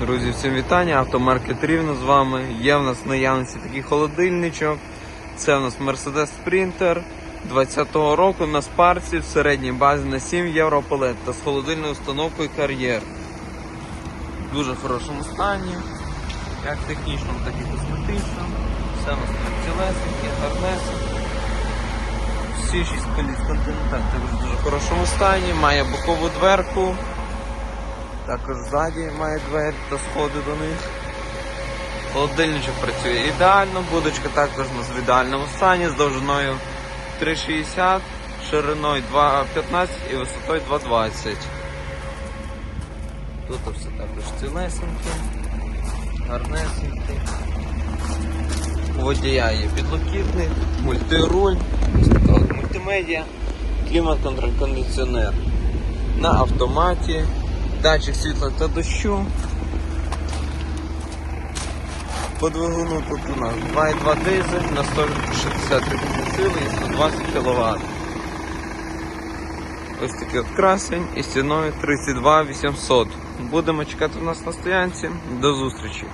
Друзі, всім вітання. Автомаркет Рівно з вами. Є в нас в наявності такий холодильничок. Це в нас Mercedes Sprinter 20-го року на спарці в середній базі на 7 євро палет та з холодильною установкою кар'єр. В дуже хорошому стані, як технічному, так і косметичному. Все у нас цілесеньке, гарнесеньке. Всі 6 коліс континенталь також в дуже хорошому стані, має бокову дверку. Також ззаді має двері та сходи до них. Холодильничок працює ідеально, будочка також у нас в ідеальному стані з довжиною 3,60, шириною 2,15 і висотою 2,20. Тут все також цілесеньке, гарнесеньке. У водія є підлокітник, мультируль, мультимедіа, клімат-контроль, кондиціонер на автоматі, датчик світла та дощу. По двигуну тут у нас 2,2 дизель на 163 сили і 120 кВт. Ось такий от красень і ціною 32 800. Будемо чекати нас на стоянці. До зустрічі!